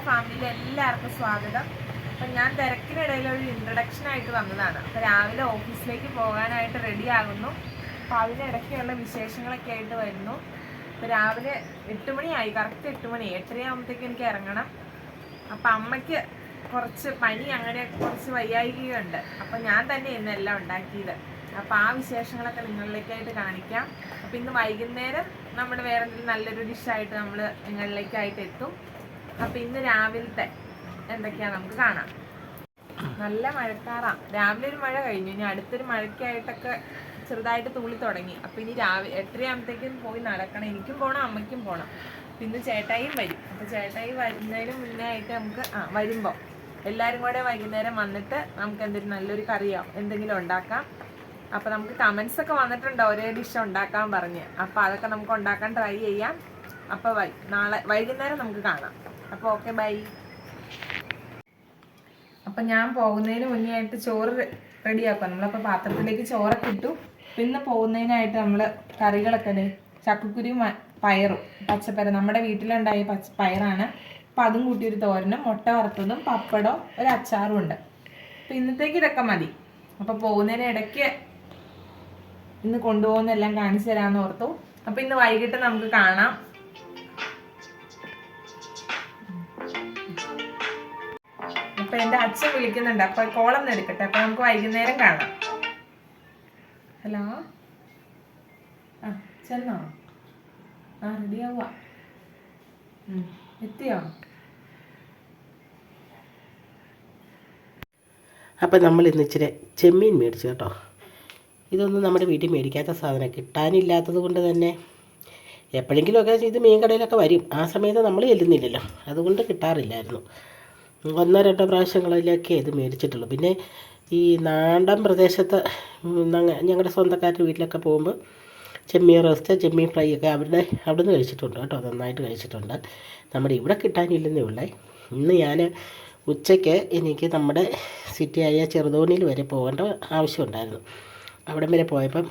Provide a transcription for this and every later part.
ഞങ്ങളുടെ ഫാമിലിയിൽ എല്ലാവർക്കും സ്വാഗതം. അപ്പം ഞാൻ തിരക്കിനിടയിൽ ഒരു ഇൻട്രഡക്ഷൻ ആയിട്ട് വന്നതാണ്. അപ്പോൾ രാവിലെ ഓഫീസിലേക്ക് പോകാനായിട്ട് റെഡി ആകുന്നു. അപ്പം അതിനിടയ്ക്കുള്ള വിശേഷങ്ങളൊക്കെ ആയിട്ട് വരുന്നു. അപ്പൊ രാവിലെ എട്ട് മണിയായി. കറക്റ്റ് എട്ട് മണി. എട്ടരയാകുമ്പോഴത്തേക്ക് എനിക്ക് ഇറങ്ങണം. അപ്പം അമ്മയ്ക്ക് കുറച്ച് പനി അങ്ങനെ കുറച്ച് വയ്യായികയുണ്ട്. അപ്പം ഞാൻ തന്നെ ഇന്ന് എല്ലാം ഉണ്ടാക്കിയത്. അപ്പം ആ വിശേഷങ്ങളൊക്കെ നിങ്ങളിലേക്കായിട്ട് കാണിക്കാം. അപ്പം ഇന്ന് വൈകുന്നേരം നമ്മൾ വേറെ എന്തെങ്കിലും നല്ലൊരു ഡിഷായിട്ട് നമ്മൾ നിങ്ങളിലേക്കായിട്ട് എത്തും. അപ്പം ഇന്ന് രാവിലത്തെ എന്തൊക്കെയാ നമുക്ക് കാണാം. നല്ല മഴക്കാറാ. രാവിലെ ഒരു മഴ കഴിഞ്ഞു. ഇനി അടുത്തൊരു മഴയ്ക്കായിട്ടൊക്കെ ചെറുതായിട്ട് തൂളി തുടങ്ങി. അപ്പൊ ഇനി രാവിലെ എത്രയാകുമ്പത്തേക്കും പോയി നടക്കണം. എനിക്കും പോണം അമ്മയ്ക്കും പോണം. പിന്നെ ചേട്ടായിയും വരും. അപ്പൊ ചേട്ടായി വരുന്നതിന് മുന്നേ ആയിട്ട് നമുക്ക് ആ വരുമ്പോൾ എല്ലാവരും കൂടെ വൈകുന്നേരം വന്നിട്ട് നമുക്ക് എന്തെങ്കിലും നല്ലൊരു കറിയോ എന്തെങ്കിലും ഉണ്ടാക്കാം. അപ്പൊ നമുക്ക് കമന്റ്സ് ഒക്കെ വന്നിട്ടുണ്ട് ഒരേ ഡിഷ് ഉണ്ടാക്കാൻ പറഞ്ഞ്. അപ്പൊ അതൊക്കെ നമുക്ക് ഉണ്ടാക്കാൻ ട്രൈ ചെയ്യാം. അപ്പൊ നാളെ വൈകുന്നേരം നമുക്ക് കാണാം. അപ്പോൾ ഓക്കെ ബൈ അപ്പം ഞാൻ പോകുന്നതിന് മുന്നേ ആയിട്ട് ചോറ് റെഡിയാക്കാം നമ്മളപ്പോൾ പാത്രത്തിലേക്ക് ചോറൊക്കെ ഇട്ടു. പിന്നെ പോകുന്നതിനായിട്ട് നമ്മൾ കറികളൊക്കെ ചക്കക്കുരിയും ചക്കക്കുരു പയറും പച്ചപ്പയർ നമ്മുടെ വീട്ടിലുണ്ടായ പച്ച പയറാണ്. അപ്പം അതും ഒരു തോരനും മുട്ട വറുത്തതും പപ്പടവും ഒരു അച്ചാറും ഉണ്ട്. അപ്പം ഇന്നത്തേക്ക് ഇതൊക്കെ മതി. അപ്പം പോകുന്നതിന് ഇടയ്ക്ക് ഇന്ന് കൊണ്ടുപോകുന്നെല്ലാം കാണിച്ചു തരാമെന്ന് ഓർത്തു. അപ്പം ഇന്ന് വൈകിട്ട് നമുക്ക് കാണാം. എന്റെ അച്ഛൻ വിളിക്കുന്നുണ്ട്. അപ്പൊ കോളം എടുക്കട്ടെ. അപ്പൊ നമുക്ക് വൈകുന്നേരം കാണാം. ഹലോ? ആ ചെന്നോ? ആ റെഡി ആവുക എത്തിയോ? അപ്പം നമ്മൾ ഇന്ന് ഇച്ചിരി ചെമ്മീൻ മേടിച്ചു കേട്ടോ. ഇതൊന്നും നമ്മുടെ വീട്ടിൽ മേടിക്കാത്ത സാധനം. കിട്ടാനില്ലാത്തത് കൊണ്ട് തന്നെ എപ്പോഴെങ്കിലുമൊക്കെ ഇത് മീൻ കടയിലൊക്കെ വരും. ആ സമയത്ത് നമ്മൾ ചെല്ലുന്നില്ലല്ലോ. അതുകൊണ്ട് കിട്ടാറില്ലായിരുന്നു. ഒന്നോ രണ്ടോ പ്രാവശ്യങ്ങളിലൊക്കെ ഇത് മേടിച്ചിട്ടുള്ളൂ. പിന്നെ ഈ നാടൻ പ്രദേശത്ത് ഞങ്ങളുടെ സ്വന്തക്കാരുടെ വീട്ടിലൊക്കെ പോകുമ്പോൾ ചെമ്മീൻ റോസ്റ്റ് ചെമ്മീൻ ഫ്രൈ ഒക്കെ അവരുടെ അവിടെ നിന്ന് കഴിച്ചിട്ടുണ്ട് കേട്ടോ. നന്നായിട്ട് കഴിച്ചിട്ടുണ്ട്. നമ്മുടെ ഇവിടെ കിട്ടാനില്ലെന്നേ ഉള്ളേ. ഇന്ന് ഞാൻ ഉച്ചയ്ക്ക് എനിക്ക് നമ്മുടെ സിറ്റിയായ ചെറുതോണിയിൽ വരെ പോകേണ്ട ആവശ്യമുണ്ടായിരുന്നു അവിടം വരെ പോയപ്പം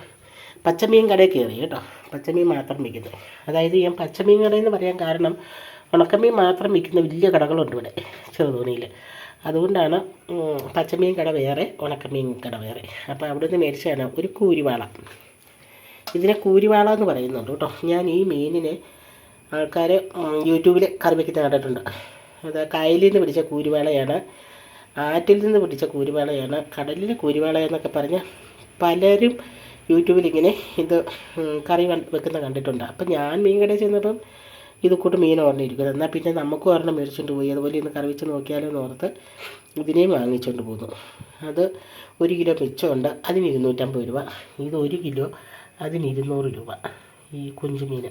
പച്ചമീൻ കടയിൽ കയറി കേട്ടോ. പച്ചമീൻ മാത്രം വിൽക്കുന്നു. അതായത് ഞാൻ പച്ചമീൻ കടയെന്ന് പറയാൻ കാരണം ഉണക്കമീൻ മാത്രം വിൽക്കുന്ന വലിയ കടകളുണ്ട് ഇവിടെ ചെറുതോണിയിൽ അതുകൊണ്ടാണ് പച്ചമീൻ കട വേറെ ഉണക്കമീൻ കട വേറെ. അപ്പോൾ അവിടെ നിന്ന് മേടിച്ചതാണ് ഒരു കൂരിവാള. ഇതിനെ കൂരിവാള എന്ന് പറയുന്നുണ്ട് കേട്ടോ. ഞാൻ ഈ മീനിനെ ആൾക്കാർ യൂട്യൂബിൽ കറി വയ്ക്കുന്ന കണ്ടിട്ടുണ്ട് അത് കായലിൽ നിന്ന് പിടിച്ച കൂരിവാളയാണ് ആറ്റിൽ നിന്ന് പിടിച്ച കൂരിവാളയാണ് കടലിലെ കൂരിവാള എന്നൊക്കെ പറഞ്ഞ് പലരും യൂട്യൂബിൽ ഇങ്ങനെ ഇത് കറി വെക്കുന്ന കണ്ടിട്ടുണ്ട്. അപ്പം ഞാൻ മീൻ കടയിൽ ചെന്നപ്പം ഇത് കൂട്ട് മീൻ ഓർണിരിക്കുന്നത് എന്നാൽ പിന്നെ നമുക്കും ഒരെണ്ണം മേടിച്ചുകൊണ്ട് പോയി. അതുപോലെ ഇന്ന് കറി വെച്ച് നോക്കിയാലോ എന്ന് ഓർത്ത് ഇതിനെയും വാങ്ങിച്ചുകൊണ്ട് പോന്നു. അത് ഒരു കിലോ മിച്ചമുണ്ട്. അതിന് ഇരുന്നൂറ്റമ്പത് രൂപ. ഇത് ഒരു കിലോ അതിന് ഇരുന്നൂറ് രൂപ. ഈ കുഞ്ചുമീൻ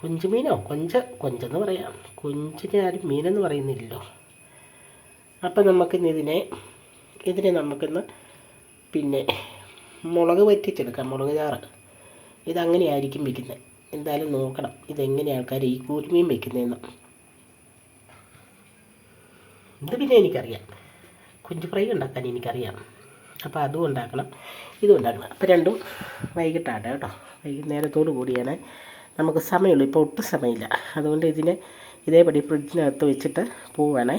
കുഞ്ചുമീനോ കൊഞ്ച കൊഞ്ചെന്ന് പറയാം. കൊഞ്ചിനെ ആരും മീനെന്ന് പറയുന്നില്ലല്ലോ. അപ്പം നമുക്കിന്ന് ഇതിനെ ഇതിനെ നമുക്കിന്ന് പിന്നെ മുളക് വറ്റിച്ചെടുക്കാം മുളക് ചാറ്. ഇതങ്ങനെയായിരിക്കും വെക്കുന്നത്. എന്തായാലും നോക്കണം ഇതെങ്ങനെ ആൾക്കാർ ഈ കൂരുമീൻ വെക്കുന്നതെന്ന് ഇത് പിന്നെ എനിക്കറിയാം. കുഞ്ചു ഫ്രൈ ഉണ്ടാക്കാൻ എനിക്കറിയാം. അപ്പോൾ അതും ഉണ്ടാക്കണം ഇതും ഉണ്ടാക്കണം. അപ്പോൾ രണ്ടും വൈകിട്ടാണ് കേട്ടോ. വൈകുന്നേരത്തോടു കൂടിയാണ് നമുക്ക് സമയമുള്ളൂ. ഇപ്പോൾ ഒട്ടും സമയമില്ല. അതുകൊണ്ട് ഇതിനെ ഇതേപടി ഫ്രിഡ്ജിനകത്ത് വെച്ചിട്ട് പോവുകയാണേ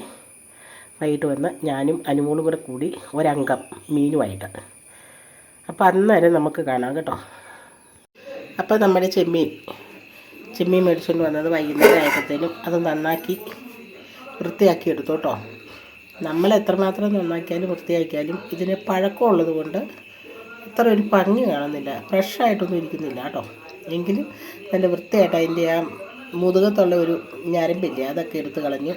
വൈകിട്ട് വന്ന് ഞാനും അനുമോളും കൂടെ കൂടി ഒരംഗം മീനുമായിട്ട്. അപ്പോൾ അന്നേരം നമുക്ക് കാണാം കേട്ടോ. അപ്പോൾ നമ്മുടെ ചെമ്മീൻ ചെമ്മീൻ മേടിച്ചുകൊണ്ട് വന്നത് വൈകുന്നേരം ആയപ്പോഴത്തേനും അത് നന്നാക്കി വൃത്തിയാക്കി എടുത്തു കേട്ടോ. നമ്മൾ എത്രമാത്രം നന്നാക്കിയാലും വൃത്തിയാക്കിയാലും ഇതിന് പഴക്കമുള്ളത് കൊണ്ട് അത്ര ഒരു ഭംഗി കാണുന്നില്ല ഫ്രഷായിട്ടൊന്നും ഇരിക്കുന്നില്ല കേട്ടോ. എങ്കിലും നല്ല വൃത്തിയായിട്ട് അതിന്റെ ആ മുതുകത്തുള്ള ഒരു ഞരമ്പില്ലേ അതൊക്കെ എടുത്ത് കളഞ്ഞു.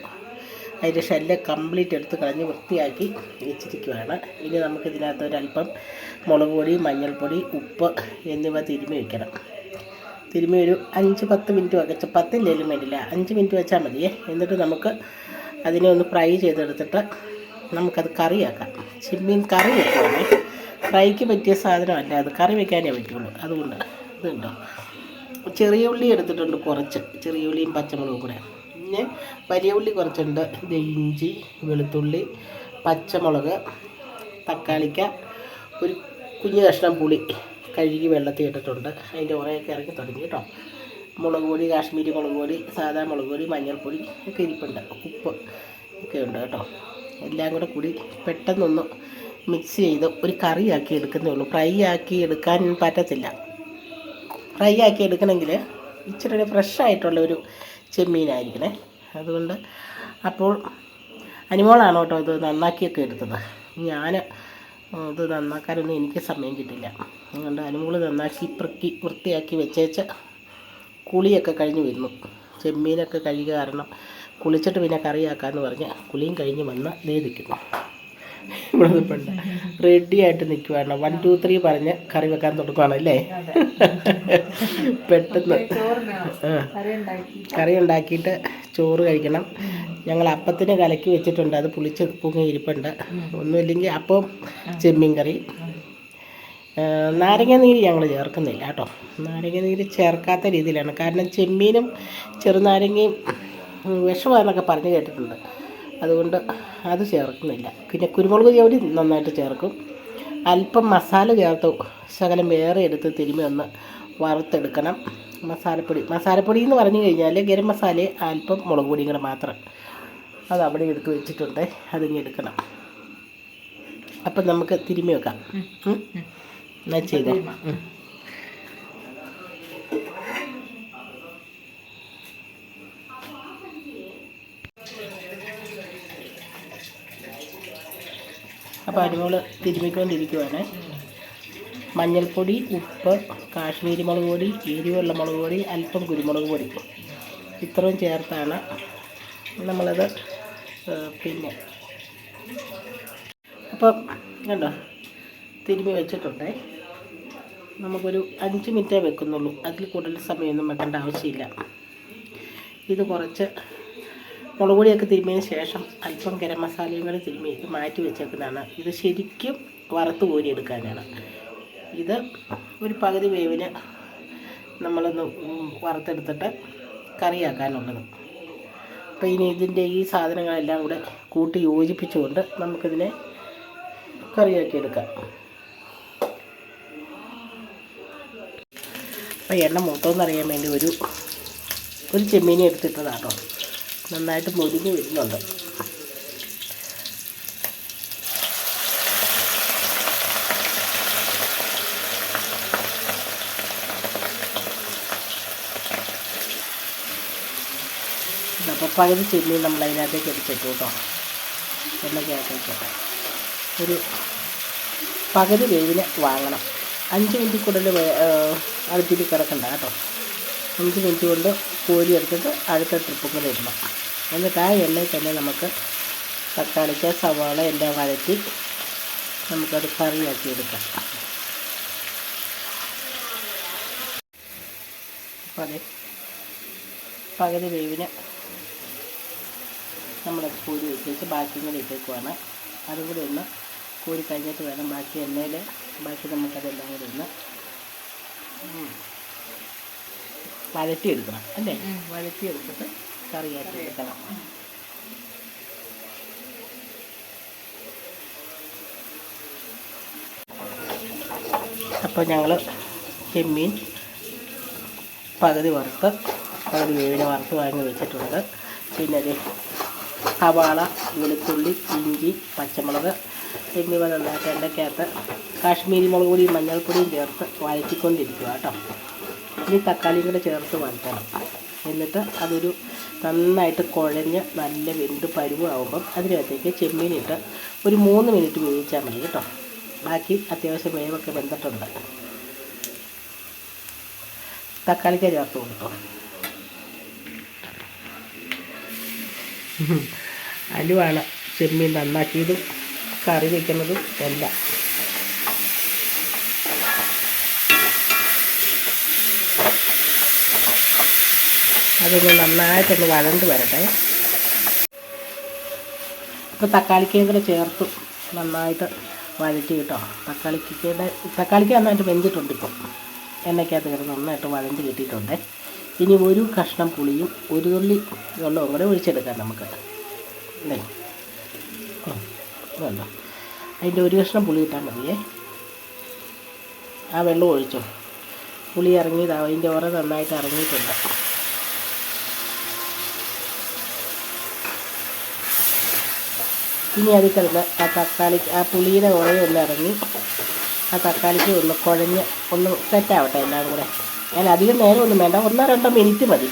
അതിന്റെ ഷെല്ല് കംപ്ലീറ്റ് എടുത്ത് കളഞ്ഞ് വൃത്തിയാക്കി വെച്ചിരിക്കുകയാണ് ഇനി നമുക്ക് ഇതിനകത്ത് ഒരല്പം മുളക് പൊടി മഞ്ഞൾപ്പൊടി ഉപ്പ് എന്നിവ തിരുമ്മി വയ്ക്കണം തിരുമ്മി ഒരു അഞ്ച് പത്ത് മിനിറ്റ് വെച്ച് പത്തില്ലേലും വേണ്ടില്ല. അഞ്ച് മിനിറ്റ് വെച്ചാൽ മതിയേ. എന്നിട്ട് നമുക്ക് അതിനെ ഒന്ന് ഫ്രൈ ചെയ്തെടുത്തിട്ട് നമുക്കത് കറിയാക്കാം ചെമ്മീൻ കറി വെക്കുകയാണെങ്കിൽ ഫ്രൈക്ക് പറ്റിയ സാധനമല്ല. അത് കറി വെക്കാനേ പറ്റുള്ളൂ. അതുകൊണ്ട് ഇതുണ്ടോ? ചെറിയ ഉള്ളി എടുത്തിട്ടുണ്ട് കുറച്ച്. ചെറിയ ഉള്ളിയും പച്ചമുളകും കൂടെ. പിന്നെ വലിയ ഉള്ളി കുറച്ചുണ്ട്. ഇത് ഇഞ്ചി വെളുത്തുള്ളി പച്ചമുളക് തക്കാളിക്ക ഒരു കുഞ്ഞു കഷ്ണം പുളി കഴുകി വെള്ളത്തിൽ ഇട്ടിട്ടുണ്ട്. അതിന്റെ ഉറയൊക്കെ ഇറക്കി തുടങ്ങി കേട്ടോ. മുളക് പൊടി കാശ്മീരി മുളക് പൊടി സാധാ മുളക് പൊടി മഞ്ഞൾപ്പൊടി ഒക്കെ ഇരിപ്പുണ്ട്. ഉപ്പ് ഒക്കെ ഉണ്ട് കേട്ടോ. എല്ലാം കൂടെ കൂടി പെട്ടെന്നൊന്ന് മിക്സ് ചെയ്ത് ഒരു കറി ആക്കി എടുക്കുന്നേ ഉള്ളൂ. ഫ്രൈ ആക്കി എടുക്കാൻ പറ്റത്തില്ല. ഫ്രൈ ആക്കി എടുക്കണമെങ്കിൽ ഇച്ചിരി ഫ്രഷ് ആയിട്ടുള്ള ഒരു ചെമ്മീനായിരിക്കണേ. അതുകൊണ്ട് അപ്പോൾ അനിമോളാണ് കേട്ടോ ഇത് നന്നാക്കിയൊക്കെ എടുത്തത്. ഞാൻ ഇത് നന്നാക്കാനൊന്നും എനിക്ക് സമയം കിട്ടില്ല. അതുകൊണ്ട് അനുമോൾ നന്നാക്കി പ്രക്കി വൃത്തിയാക്കി വെച്ചേച്ച് കുളിയൊക്കെ കഴിഞ്ഞ് വരുന്നു ചെമ്മീനൊക്കെ കഴുകുക കാരണം കുളിച്ചിട്ട് പിന്നെ കറിയാക്കാമെന്ന് പറഞ്ഞ് കുളിയും കഴിഞ്ഞ് വന്ന് നിൽക്കുന്നു. ഇവിടെ നിൽപ്പുണ്ട് റെഡി ആയിട്ട് നിൽക്കുവാണ് വൺ ടു ത്രീ പറഞ്ഞ് കറി വെക്കാൻ തുടങ്ങുവാണ് അല്ലേ? പെട്ടെന്ന്. കറി ഉണ്ടാക്കിയിട്ട് ചോറ് കഴിക്കണം. ഞങ്ങൾ അപ്പത്തിന് കലക്കി വെച്ചിട്ടുണ്ട്. അത് പുളിച്ച് പൊങ്ങി ഇരിപ്പുണ്ട്. ഒന്നുമില്ലെങ്കിൽ അപ്പം ചെമ്മീൻ കറി. നാരങ്ങ നീര് ഞങ്ങൾ ചേർക്കുന്നില്ല കേട്ടോ. നാരങ്ങ നീര് ചേർക്കാത്ത രീതിയിലാണ്. കാരണം ചെമ്മീനും ചെറുനാരങ്ങയും വിഷമാണെന്നൊക്കെ പറഞ്ഞ് കേട്ടിട്ടുണ്ട്. അതുകൊണ്ട് അത് ചേർക്കുന്നില്ല. പിന്നെ കുരുമുളക് ജോലി നന്നായിട്ട് ചേർക്കും. അല്പം മസാല ചേർത്ത് ശകലം വേറെ എടുത്ത് തിരുമ്മി ഒന്ന് വറുത്തെടുക്കണം. മസാലപ്പൊടി മസാലപ്പൊടി എന്ന് പറഞ്ഞു കഴിഞ്ഞാൽ ഗരം മസാല അല്പം മുളക് പൊടിയും കൂടെ മാത്രം അത് അവിടെ എടുത്ത് വെച്ചിട്ടുണ്ട്. അതിങ്ങ് എടുക്കണം. അപ്പം നമുക്ക് തിരുമ്മി വെക്കാം. എന്നാൽ എന്നാ ചെയ്തോ? അപ്പോൾ അരിമോൾ തിരുമ്മിക്കൊണ്ടിരിക്കുവാണ്. മഞ്ഞൾപ്പൊടി ഉപ്പ് കാശ്മീരി മുളക് പൊടി എരിവെള്ള മുളക് പൊടി അല്പം കുരുമുളക് പൊടി. ഇത്രയും ചേർത്താണ് നമ്മളത് പിന്നെ. അപ്പം കണ്ടോ? തിരുമ്മി വെച്ചിട്ടുണ്ട്. നമുക്കൊരു അഞ്ച് മിനിറ്റേ വെക്കുന്നുള്ളൂ. അതിൽ കൂടുതൽ സമയമൊന്നും വെക്കേണ്ട ആവശ്യമില്ല. ഇത് കുറച്ച് മുളക് പൊടിയൊക്കെ തിരുമ്മിയതിന് ശേഷം അല്പം ഗരം മസാലയും കൂടി തിരുമ്മി മാറ്റി വെച്ചേക്കുന്നതാണ്. ഇത് ശരിക്കും വറുത്ത് കോരിയെടുക്കാനാണ്. ഇത് ഒരു പകുതി വേവിന് നമ്മളൊന്ന് വറുത്തെടുത്തിട്ട് കറിയാക്കാനുള്ളത്. അപ്പോൾ ഇനി ഇതിന്റെ ഈ സാധനങ്ങളെല്ലാം കൂടെ കൂട്ടി യോജിപ്പിച്ചുകൊണ്ട് നമുക്കിതിനെ കറിയാക്കി എടുക്കാം അപ്പോൾ എണ്ണ മൂത്തോന്ന് അറിയാൻ വേണ്ടി ഒരു ഒരു ചെമ്മീനി എടുത്തിട്ടതാട്ടോ. നന്നായിട്ട് മുരിഞ്ഞ് വരുന്നുണ്ട്. അപ്പോൾ പകുതി ചെമ്മീൻ നമ്മൾ അതിനകത്തേക്ക് എടുത്തിട്ടു കേട്ടോ. എണ്ണയ്ക്കകത്തേക്ക് ഒരു പകുതി വേവിന് വാങ്ങണം. അഞ്ച് മിനിറ്റ് കൂടുതൽ അടുപ്പിൽ കിടക്കണ്ട കേട്ടോ. അഞ്ച് മിനിറ്റ് കൊണ്ട് കോരി എടുത്തിട്ട് അടുത്ത ട്രിപ്പും കൂടെ ഇടണം എന്നിട്ട് ആ എണ്ണയിൽ തന്നെ നമുക്ക് തക്കാളിക്ക സവാള എല്ലാം വഴറ്റി നമുക്കത് കറിയാക്കി എടുക്കാം. അപ്പോൾ അതെ പകുതി വേവിന് നമ്മളത് കോരി വെച്ചേച്ച് ബാക്കിയും കൂടി ഇട്ടേക്കുവാണ്. അതും കൂടി ഒന്ന് കോരി കഴിഞ്ഞിട്ട് വേണം ബാക്കി എണ്ണയിൽ ബാക്കി നമുക്കതെല്ലാം കൂടി ഒന്ന് വഴറ്റിയെടുക്കണം അല്ലേ? വഴറ്റിയെടുത്തിട്ട് കറിയാക്കി എടുക്കണം. അപ്പോൾ ഞങ്ങൾ ചെമ്മീൻ പകുതി വറുത്ത് പകുതി വേവിനെ വറുത്ത് വാങ്ങി വെച്ചിട്ടുണ്ട്. പിന്നെ അത് സവാള വെളുത്തുള്ളി ഇഞ്ചി പച്ചമുളക് എന്നിവ നന്നായിട്ട് എണ്ണയ്ക്കകത്ത് കാശ്മീരി മുളക് പൊടിയും മഞ്ഞൾപ്പൊടിയും ചേർത്ത് വഴറ്റിക്കൊണ്ടിരിക്കുക കേട്ടോ. ഇനി തക്കാളിയും കൂടെ ചേർത്ത് വഴറ്റണം. എന്നിട്ട് അതൊരു നന്നായിട്ട് കുഴഞ്ഞ് നല്ല വെന്ത് പരുവാകുമ്പം അതിനകത്തേക്ക് ചെമ്മീനിട്ട് ഒരു മൂന്ന് മിനിറ്റ് വേവിച്ചാൽ മതി കേട്ടോ. ബാക്കി അത്യാവശ്യം വേവൊക്കെ വെന്തിട്ടുണ്ട്. തക്കാളിക്ക ചേർത്ത് കൊടുത്തു. അലുവാണ് ചെമ്മീൻ നന്നാക്കിയതും കറി വയ്ക്കുന്നതും എല്ലാം. അതൊന്ന് നന്നായിട്ടൊന്ന് വഴണ്ട് വരട്ടെ. ഇപ്പോൾ തക്കാളിക്കയും കൂടെ ചേർത്ത് നന്നായിട്ട് വഴറ്റി കേട്ടോ. തക്കാളിക്കയുടെ തക്കാളിക്ക് നന്നായിട്ട് വെന്തിട്ടുണ്ട് ഇപ്പം. എണ്ണയ്ക്കകത്ത് കിടന്ന് നന്നായിട്ട് വഴണ്ട് കിട്ടിയിട്ടുണ്ട്. ഇനി ഒരു കഷ്ണം പുളിയും ഒരു തുള്ളി വെള്ളവും കൂടെ ഒഴിച്ചെടുക്കാം നമുക്ക്. അല്ലേ? വേണ്ട അതിന്റെ ഒരു കഷ്ണം പുളി ഇട്ടാൽ മതിയേ. ആ വെള്ളം ഒഴിച്ചോ. പുളി ഇറങ്ങിയതാണ് അതിന്റെ ഓറ നന്നായിട്ട് ഇറങ്ങിയിട്ടുണ്ട്. ഇനി അതിൽ കിടന്ന് ആ തക്കാളി ആ പുളിയുടെ ഉറയൊന്ന് ഇറങ്ങി ആ തക്കാളിക്ക് ഒന്ന് കുഴഞ്ഞ് ഒന്ന് സെറ്റാവട്ടെ എല്ലാം കൂടെ. ഞാൻ അധികം നേരം ഒന്നും വേണ്ട ഒന്നോ രണ്ടോ മിനിറ്റ് മതി.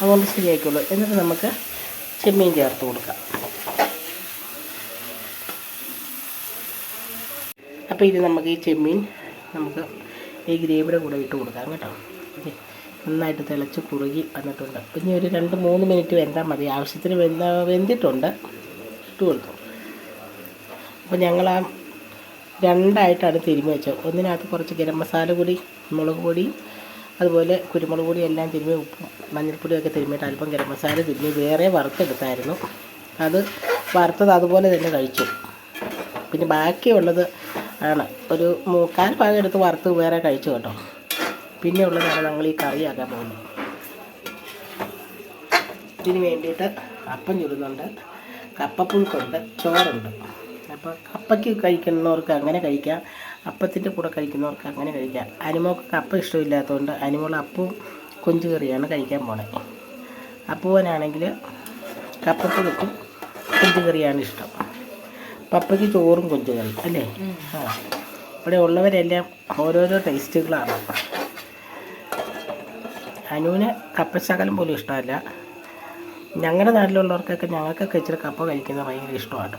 അതുകൊണ്ട് ശരിയായിക്കോളൂ. എന്നിട്ട് നമുക്ക് ചെമ്മീൻ ചേർത്ത് കൊടുക്കാം. അപ്പോൾ ഇത് നമുക്ക് ഈ ചെമ്മീൻ നമുക്ക് ഈ ഗ്രേവിയുടെ കൂടെ ഇട്ട് കൊടുക്കാം കേട്ടോ. നന്നായിട്ട് തിളച്ച് കുറുകി വന്നിട്ടുണ്ട്. പിന്നെ ഒരു രണ്ട് മൂന്ന് മിനിറ്റ് വെന്താൽ മതി. ആവശ്യത്തിന് വെന്ത വെന്തിട്ടുണ്ട്. ഇട്ട് കൊടുക്കും. അപ്പോൾ ഞങ്ങൾ ആ രണ്ടായിട്ടാണ് തിരുമ്മി വെച്ചത് ഒന്നിനകത്ത് കുറച്ച് ഗരം മസാല പൊടി മുളക് പൊടി അതുപോലെ കുരുമുളക് പൊടി എല്ലാം തിരുമ്മി ഉപ്പും മഞ്ഞൾപ്പൊടിയൊക്കെ തിരുമ്മിയിട്ട് അല്പം ഗരം മസാല തിരുമ്മി വേറെ വറുത്തെടുത്തായിരുന്നു. അത് വറുത്തത് അതുപോലെ തന്നെ കഴിച്ചു. പിന്നെ ബാക്കിയുള്ളത് ആണ്. ഒരു മുക്കാൽ ഭാഗം എടുത്ത് വറുത്ത് വേറെ കഴിച്ചു കേട്ടോ. പിന്നെ ഉള്ളതാണ് ഞങ്ങൾ ഈ കറിയാക്കാൻ പോകുന്നത്. ഇതിന് വേണ്ടിയിട്ട് അപ്പം ചുടുന്നുണ്ട്. കപ്പപ്പുഴുക്കുണ്ട് ചോറുണ്ട്. അപ്പോൾ കപ്പയ്ക്ക് കഴിക്കുന്നവർക്ക് അങ്ങനെ കഴിക്കാം. അപ്പത്തിന്റെ കൂടെ കഴിക്കുന്നവർക്ക് അങ്ങനെ കഴിക്കാം. അനിമോൾക്ക് കപ്പ ഇഷ്ടമില്ലാത്തതുകൊണ്ട് അനിമോൾ അപ്പവും കൊഞ്ചു കറിയാണ് കഴിക്കാൻ പോണേ. അപ്പൂവനാണെങ്കിൽ കപ്പപ്പുഴുക്കും കൊഞ്ചു കറിയാണ് ഇഷ്ടം. പപ്പയ്ക്ക് ചോറും കൊഞ്ചു കറി അല്ലേ? ആ. ഇവിടെ ഉള്ളവരെല്ലാം ഓരോരോ ടേസ്റ്റുകളാണ് അനുവിന് കപ്പശകലം പോലും ഇഷ്ടമല്ല. ഞങ്ങളുടെ നാട്ടിലുള്ളവർക്കൊക്കെ ഞങ്ങൾക്കൊക്കെ ഇച്ചിരി കപ്പ കഴിക്കുന്നത് ഭയങ്കര ഇഷ്ടമാണ്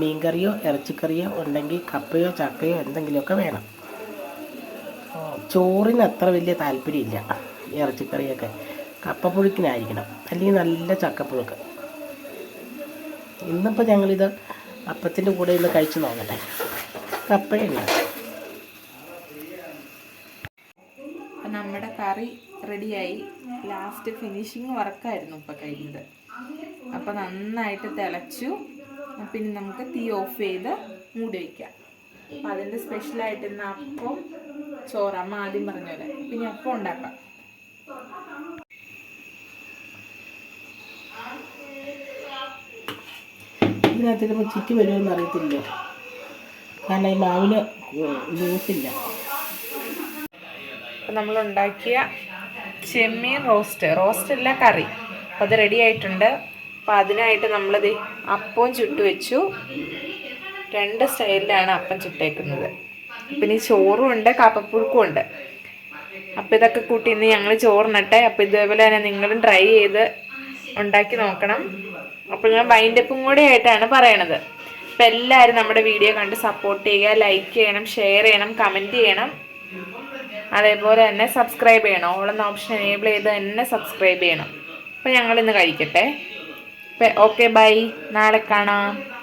മീൻകറിയോ ഇറച്ചിക്കറിയോ ഉണ്ടെങ്കിൽ കപ്പയോ ചക്കയോ എന്തെങ്കിലുമൊക്കെ വേണം. ചോറിന് അത്ര വലിയ താല്പര്യമില്ല ഇറച്ചിക്കറിയൊക്കെ. കപ്പപ്പുഴുക്കിനായിരിക്കണം. അല്ലെങ്കിൽ നല്ല ചക്കപ്പുഴുക്ക്. ഇന്നിപ്പോൾ ഞങ്ങളിത് അപ്പത്തിന്റെ കൂടെ ഇന്ന് കഴിച്ചു നോക്കട്ടെ. കപ്പയുണ്ട് അപ്പം നമ്മുടെ കറി റെഡിയായി ലാസ്റ്റ് ഫിനിഷിങ് വർക്കായിരുന്നു ഇപ്പം കഴിഞ്ഞത്. അപ്പോൾ നന്നായിട്ട് തിളച്ചു. പിന്നെ നമുക്ക് തീ ഓഫ് ചെയ്ത് മൂടി വയ്ക്കാം അപ്പം അതിന്റെ സ്പെഷ്യലായിട്ട് ഇന്ന് അപ്പം ചോറ് അമ്മ ആദ്യം പറഞ്ഞ പോലെ. പിന്നെ അപ്പം ഉണ്ടാക്കാം. ഇതിനകത്ത് ചുറ്റി വരുമെന്ന് അറിയത്തില്ല. കാരണം ഈ മാവിന് ലൂസില്ല അപ്പം നമ്മൾ ഉണ്ടാക്കിയ ചെമ്മീൻ റോസ്റ്റ്. റോസ്റ്റ് അല്ല കറി. അപ്പം അത് റെഡി ആയിട്ടുണ്ട്. അപ്പം അതിനായിട്ട് നമ്മളത് അപ്പവും ചുട്ടു വെച്ചു. രണ്ട് സ്റ്റൈലിലാണ് അപ്പം ചുട്ടേക്കുന്നത്. പിന്നെ ചോറും ഉണ്ട് കപ്പപ്പുഴുക്കും ഉണ്ട്. അപ്പം ഇതൊക്കെ കൂട്ടി ഇന്ന് ഞങ്ങൾ ചോറിനട്ടെ. അപ്പം ഇതേപോലെ തന്നെ നിങ്ങളും ട്രൈ ചെയ്ത് ഉണ്ടാക്കി നോക്കണം. അപ്പോൾ ഞാൻ വൈൻഡപ്പും കൂടെ ആയിട്ടാണ് പറയണത്. അപ്പം എല്ലാവരും നമ്മുടെ വീഡിയോ കണ്ട് സപ്പോർട്ട് ചെയ്യുക ലൈക്ക് ചെയ്യണം ഷെയർ ചെയ്യണം കമന്റ് ചെയ്യണം. അതേപോലെ തന്നെ സബ്സ്ക്രൈബ് ചെയ്യണം. ഓൾ എന്ന ഓപ്ഷൻ എനേബിൾ ചെയ്ത് തന്നെ സബ്സ്ക്രൈബ് ചെയ്യണം. അപ്പം ഞങ്ങളിന്ന് കഴിക്കട്ടെ. ഓക്കെ ബൈ നാളെ കാണാം.